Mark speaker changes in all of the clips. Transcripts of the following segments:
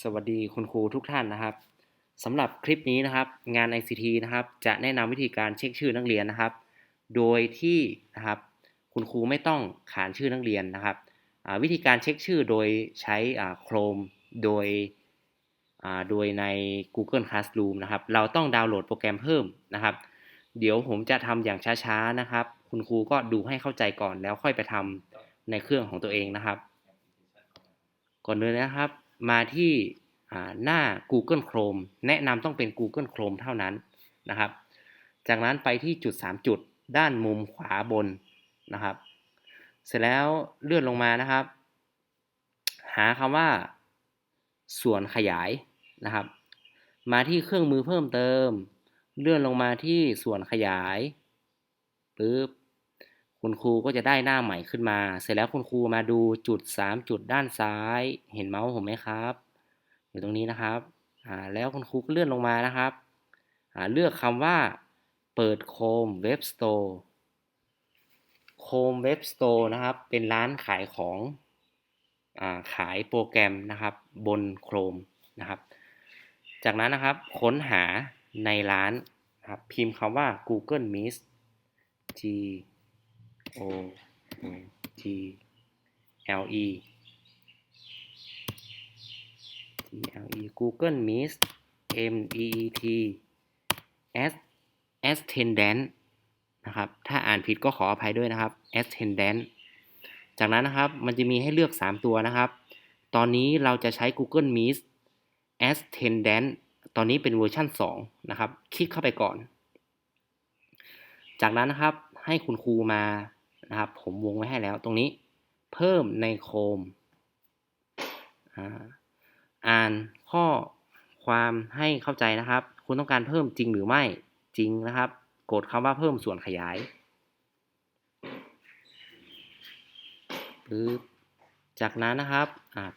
Speaker 1: สวัสดีคุณครูทุกท่านนะครับสำหรับคลิปนี้นะครับ งาน ICT นะครับ จะแนะนำวิธีการเช็คชื่อนักเรียนนะครับ โดยที่นะครับ คุณครูไม่ต้องขานชื่อนักเรียนนะครับวิธีการเช็คชื่อโดยใช้ Chrome โดยโดยใน Google Classroom นะครับ เราต้องดาวน์โหลดโปรแกรมเพิ่มนะครับ เดี๋ยวผมจะทำอย่างช้าๆนะครับ คุณครูก็ดูให้เข้าใจก่อนแล้วค่อยไปทำในเครื่องของตัวเองนะครับ ก่อนเลยนะครับ มาที่หน้า Google Chrome แนะนำต้องเป็น Google Chrome เท่านั้นนะครับ จากนั้นไปที่จุด 3 จุดด้านมุมขวาบนนะครับ เสร็จแล้วเลื่อนลงมานะครับ หาคำว่า ส่วนขยายนะครับ มาที่เครื่องมือเพิ่มเติม เลื่อนลงมาที่ส่วนขยายปึ๊บ คุณครูก็จะได้หน้าใหม่ขึ้นมา เสร็จแล้วคุณครูมาดูจุด 3 จุดด้านซ้าย เห็นเมาส์ผมไหมครับ อยู่ตรงนี้นะครับอ่าแล้วคุณครูก็เลื่อนลงมานะครับอ่าเลือกคำว่า เปิดโคมเว็บสโตร์โคมเว็บสโตร์นะครับ เป็นร้านขายของอ่าขายโปรแกรมนะครับบนโครมนะครับ จากนั้นนะครับค้นหาในร้านครับพิมพ์คำว่า Google Meet G O G L E G L E Google Meet M E E T S S Attendant นะครับ ถ้าอ่านผิดก็ขออภัยด้วยนะครับ S Attendant จากนั้นนะครับ มันจะมีให้เลือก 3 ตัวนะครับ ตอนนี้เราจะใช้ Google Meet as Attendant ตอนนี้เป็นเวอร์ชัน2 นะครับ คลิกเข้าไปก่อน จากนั้นนะครับ ให้คุณครูมา นะครับ ผมวงไว้ให้แล้วตรงนี้ เพิ่มในโคม อ่านข้อความให้เข้าใจนะครับ คุณต้องการเพิ่มจริงหรือไม่จริงนะครับ กดคำว่าเพิ่มส่วนขยายปึ๊บจากนั้นนะครับ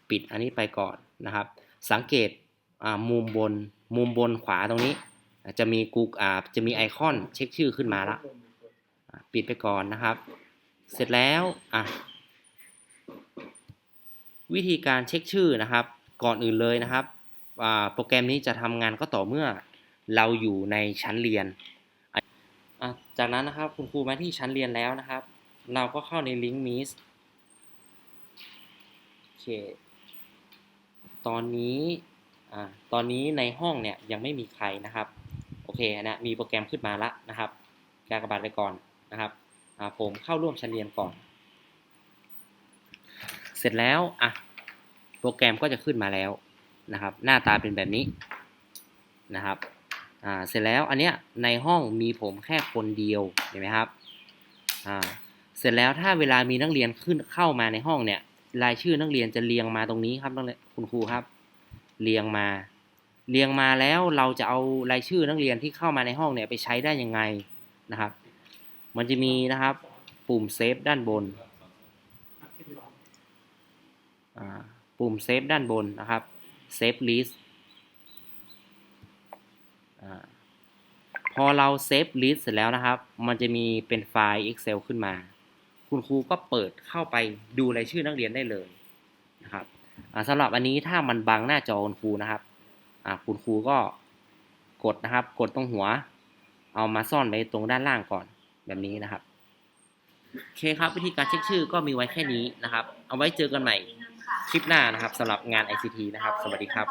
Speaker 1: ปิดอันนี้ไปก่อนนะครับ สังเกตมุมบนมุมบนขวาตรงนี้ จะมีกูอ่าจะมีไอคอนเช็คชื่อขึ้นมาละอ่าปิดไปก่อนนะครับ เสร็จแล้วอะวิธีการเช็คชื่อนะครับ ก่อนอื่นเลยนะครับโปรแกรมนี้จะทำงานก็ต่อเมื่อเราอยู่ในชั้นเรียนอะจากนั้นนะครับคุณครูมาที่ชั้นเรียนแล้วนะครับ เราก็เข้าในลิงก์มิสโอเคตอนนี้อ่าตอนนี้ในห้องเนี่ยยังไม่มีใครนะครับ โอเคนะมีโปรแกรมขึ้นมาละนะครับ กากบาทไปก่อนนะครับ ผมเข้าร่วมชั้นเรียนก่อน เสร็จแล้วอะโปรแกรมก็จะขึ้นมาแล้วนะครับ หน้าตาเป็นแบบนี้นะครับอ่าเสร็จแล้วอันเนี้ยในห้องมีผมแค่คนเดียวเห็นไหมครับอ่าเสร็จแล้วถ้าเวลามีนักเรียนขึ้นเข้ามาในห้องเนี่ยรายชื่อนักเรียนจะเรียงมาตรงนี้ครับนักเรียนคุณครูครับ เรียงมา เรียงมาแล้วเราจะเอารายชื่อนักเรียนที่เข้ามาในห้องเนี่ยไปใช้ได้ยังไงนะครับ มันจะมีนะครับ ปุ่มเซฟด้านบน ปุ่มเซฟด้านบนนะครับเซฟลิสต์พอเราเซฟลิสต์เสร็จแล้วนะครับ มันจะมีเป็นไฟล์ Excel ขึ้นมา คุณครูก็เปิดเข้าไปดูรายชื่อนักเรียนได้เลยนะครับสำหรับอันนี้ถ้ามันบังหน้าจอคุณครูนะครับคุณครูก็กดนะครับ กดตรงหัว เอามาซ่อนไว้ตรงด้านล่างก่อน แบบนี้นะครับโอเคครับวิธีการเช็คชื่อก็มีไว้แค่นี้นะครับ เอาไว้เจอกันใหม่คลิปหน้านะครับสำหรับงาน ICT นะครับ สวัสดีครับ